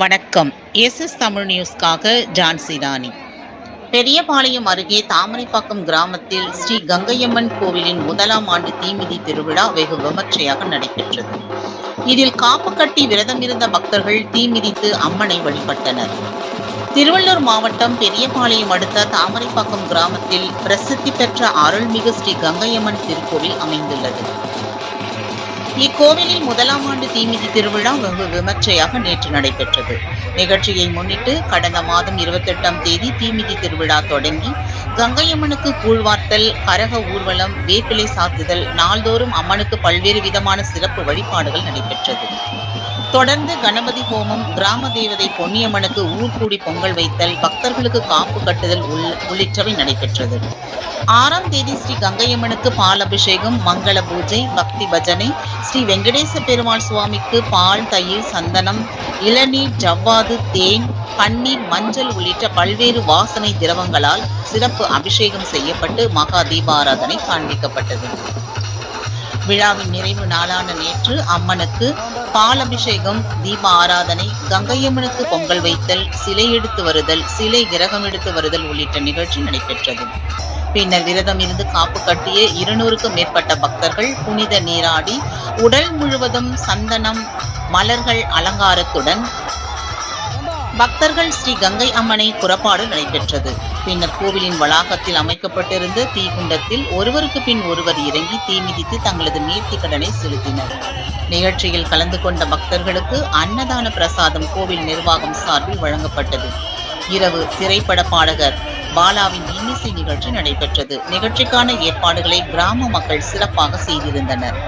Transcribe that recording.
வணக்கம். எஸ்எஸ் தமிழ் நியூஸ்க்காக ஜான்சி ராணி. பெரியபாளையம் அருகே தாமரைப்பாக்கம் கிராமத்தில் ஸ்ரீ கங்கையம்மன் கோவிலின் முதலாம் ஆண்டு தீமிதி திருவிழா வெகு விமர்சையாக நடைபெற்றது. இதில் காப்பு கட்டி விரதமிருந்த பக்தர்கள் தீமிதித்து அம்மனை வழிபட்டனர். திருவள்ளூர் மாவட்டம் பெரியபாளையம் அடுத்த தாமரைப்பாக்கம் கிராமத்தில் பிரசித்தி பெற்ற அருள்மிகு ஸ்ரீ கங்கையம்மன் திருக்கோவில் அமைந்துள்ளது. இக்கோவிலில் முதலாம் ஆண்டு தீமிதி திருவிழா வெகு விமர்சையாக நேற்று நடைபெற்றது. நிகழ்ச்சியை முன்னிட்டு கடந்த மாதம் இருபத்தெட்டாம் தேதி தீமிதி திருவிழா தொடங்கி கங்கையம்மனுக்கு கூழ்வார்த்தல் கரக ஊர்வலம் வேப்பிலை சாத்துதல் நாள்தோறும் அம்மனுக்கு பல்வேறு விதமான சிறப்பு வழிபாடுகள் நடைபெற்றது. தொடர்ந்து கணபதி ஹோமம் கிராம தேவதை பொன்னியம்மனுக்கு ஊர்கூடி பொங்கல் வைத்தல் பக்தர்களுக்கு காப்பு கட்டுதல் உள்- உள்ளிட்டவை நடைபெற்றது. ஆறாம் தேதி ஸ்ரீ கங்கையம்மனுக்கு பால் அபிஷேகம் மங்கள பூஜை பக்தி பஜனை ஸ்ரீ வெங்கடேச பெருமாள் சுவாமிக்கு பால் தயிர் சந்தனம் இளநீர் ஜவ்வாது தேன் பன்னீர் மஞ்சள் உள்ளிட்ட பல்வேறு வாசனை திரவங்களால் சிறப்பு அபிஷேகம் செய்யப்பட்டு மகா தீபாராதனை காண்பிக்கப்பட்டது. விழாவின் நிறைவு நாளான நேற்று அம்மனுக்கு பால் அபிஷேகம் தீப ஆராதனை கங்கையம்மனுக்கு பொங்கல் வைத்தல் சிலை எடுத்து வருதல் சிலை கிரகம் எடுத்து வருதல் உள்ளிட்ட நிகழ்ச்சி நடைபெற்றது. பின்னர் விரதம் இருந்து காப்பு கட்டிய இருநூறுக்கும் மேற்பட்ட பக்தர்கள் புனித நீராடி உடல் முழுவதும் சந்தனம் மலர்கள் அலங்காரத்துடன் பக்தர்கள் ஸ்ரீ கங்கை அம்மனை புறப்பாடு நடைபெற்றது. பின்னர் கோவிலின் வளாகத்தில் அமைக்கப்பட்டிருந்த தீகுண்டத்தில் ஒருவருக்கு பின் ஒருவர் இறங்கி தீ மிதித்து தங்களது நேர்த்தி கடனை செலுத்தினர். நிகழ்ச்சியில் கலந்து கொண்ட பக்தர்களுக்கு அன்னதான பிரசாதம் கோவில் நிர்வாகம் சார்பில் வழங்கப்பட்டது. இரவு திரைப்பட பாடகர் பாலாவின் இன்னிசை நிகழ்ச்சி நடைபெற்றது. நிகழ்ச்சிக்கான ஏற்பாடுகளை கிராம மக்கள் சிறப்பாக செய்திருந்தனர்.